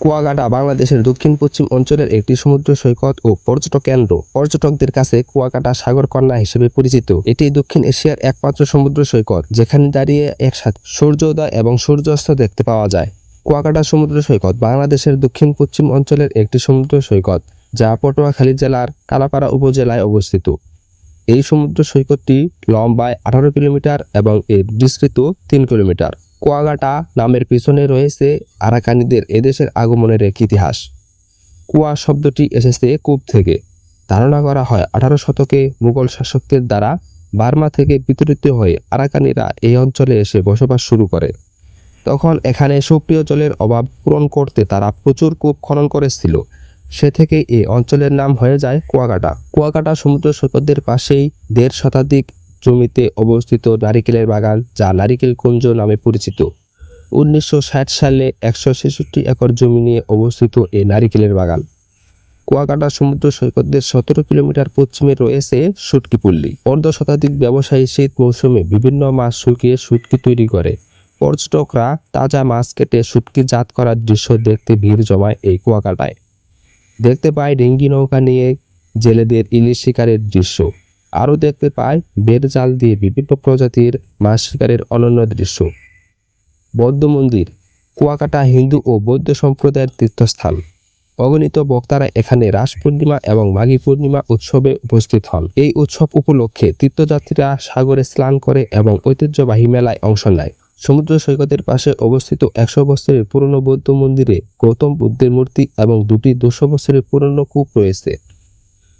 কুয়াকাটা বাংলাদেশের দক্ষিণ পশ্চিম অঞ্চলের একটি সমুদ্র সৈকত ও পর্যটক কেন্দ্র। পর্যটকদের কাছে কুয়াকাটা সাগর কন্যা হিসেবে পরিচিত। এটি দক্ষিণ এশিয়ার একমাত্র সমুদ্র সৈকত, যেখানে দাঁড়িয়ে একসাথে সূর্যোদয় এবং সূর্যাস্ত দেখতে পাওয়া যায়। কুয়াকাটা সমুদ্র সৈকত বাংলাদেশের দক্ষিণ পশ্চিম অঞ্চলের একটি সমুদ্র সৈকত, যা পটুয়াখালী জেলার কালাপাড়া উপজেলায় অবস্থিত। এই সমুদ্র সৈকতটি লম্বায় আঠারো কিলোমিটার এবং এর বিস্তৃত তিন কিলোমিটার। কুয়াকাটা নামের পিছনে রয়েছে আরাকানিদের এদেশের আগমনের এক ইতিহাস। কুয়া শব্দটি এসেছে কূপ থেকে। ধারণা করা হয় আঠারো শতকে মুঘল শাসকদের দ্বারা বার্মা থেকে বিতরিত হয়ে আরাকানিরা এই অঞ্চলে এসে বসবাস শুরু করে। তখন এখানে সুপ্রিয় জলের অভাব পূরণ করতে তারা প্রচুর কূপ খনন করেছিল। সে থেকে এই অঞ্চলের নাম হয়ে যায় কুয়াকাটা কুয়াকাটা সমুদ্র সৈকতের পাশেই দেড় শতাধিক জমিতে অবস্থিত নারিকেলের বাগান, যা নারিকেল কুঞ্জ নামে পরিচিত। উনিশশো ষাট সালে একশো ছেষট্টি একর জমি নিয়ে অবস্থিত এই নারিকেলের বাগান। কুয়াকাটা সমুদ্র সৈকতের সতেরো কিলোমিটার পশ্চিমে রয়েছে সুটকিপল্লী অর্ধ শতাধিক ব্যবসায়ী শীত মৌসুমে বিভিন্ন মাছ শুকিয়ে শুটকি তৈরি করে। পর্যটকরা তাজা মাছ কেটে শুটকি জাত করার দৃশ্য দেখতে ভিড় জমায় এই কুয়াকাটায়। দেখতে পায় ডিঙ্গি নৌকা নিয়ে জেলেদের ইলিশ শিকারের দৃশ্য। আরও দেখতে পায় বেড় জাল দিয়ে বিভিন্ন প্রজাতির মাছ শিকারের অনন্য দৃশ্য। বৌদ্ধ মন্দির, কুয়াকাটা হিন্দু ও বৌদ্ধ সম্প্রদায়ের তীর্থস্থান। অগণিত বক্তারা এখানে রাস পূর্ণিমা এবং মাঘী পূর্ণিমা উৎসবে উপস্থিত হন। এই উৎসব উপলক্ষে তীর্থযাত্রীরা সাগরে স্নান করে এবং ঐতিহ্যবাহী মেলায় অংশ নেয়। সমুদ্র সৈকতের পাশে অবস্থিত একশো বছরের পুরনো বৌদ্ধ মন্দিরে গৌতম বুদ্ধের মূর্তি এবং দুটি দুশো বছরের পুরনো কূপ রয়েছে।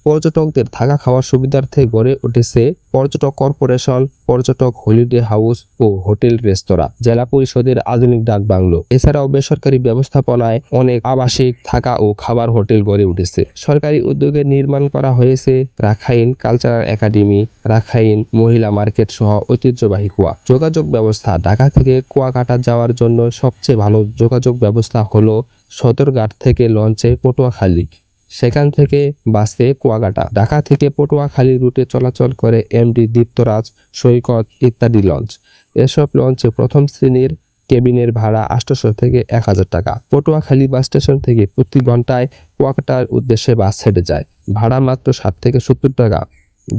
পর্যটকদের থাকা খাওয়ার সুবিধার্থে গড়ে উঠেছে পর্যটক কর্পোরেশন, পর্যটক হলিডে হাউস ও হোটেল রেস্তোরাঁ। জেলা পরিষদের আধুনিক ডাক বাংলো। এছাড়াও বেসরকারি ব্যবস্থাপনায় অনেক আবাসিক থাকা ও খাবার হোটেল গড়ে উঠেছে। সরকারি উদ্যোগে নির্মাণ করা হয়েছে রাখাইন কালচারাল একাডেমি, রাখাইন মহিলা মার্কেট সহ ঐতিহ্যবাহী কুয়া। যোগাযোগ ব্যবস্থা ঢাকা থেকে কুয়াকাটা যাওয়ার জন্য সবচেয়ে ভালো যোগাযোগ ব্যবস্থা হলো সদরঘাট থেকে লঞ্চে পটুয়াখালী। সেখান থেকে বাসে কুয়াকাটা, ঢাকা থেকে পটুয়াখালী রুটে চলাচল করে এমডি দীপ্তরাজ, সৈকত ইত্যাদি লঞ্চ। এসব লঞ্চে প্রথম শ্রেণির কেবিনের ভাড়া আটশোশো থেকে এক হাজার টাকা। পটুয়াখালী বাস স্টেশন থেকে প্রতি ঘন্টায় কুয়াকাটার উদ্দেশ্যে বাস ছেড়ে যায়। ভাড়া মাত্র ষাট থেকে সত্তর টাকা।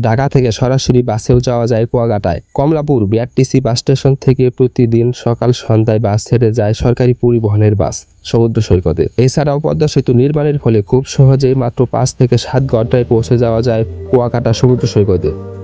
ঢাকা থেকে সরাসরি বাসেও যাওয়া যায় কুয়াকাটায়। কমলাপুর বিআরটিসি বাস স্টেশন থেকে প্রতিদিন সকাল সন্ধ্যায় বাস ছেড়ে যায় সরকারি পরিবহনের বাস, সমুদ্র সৈকতে। এছাড়াও পদ্মা সেতু নির্মাণের ফলে খুব সহজেই মাত্র পাঁচ থেকে সাত ঘন্টায় পৌঁছে যাওয়া যায় কুয়াকাটা সমুদ্র সৈকতে।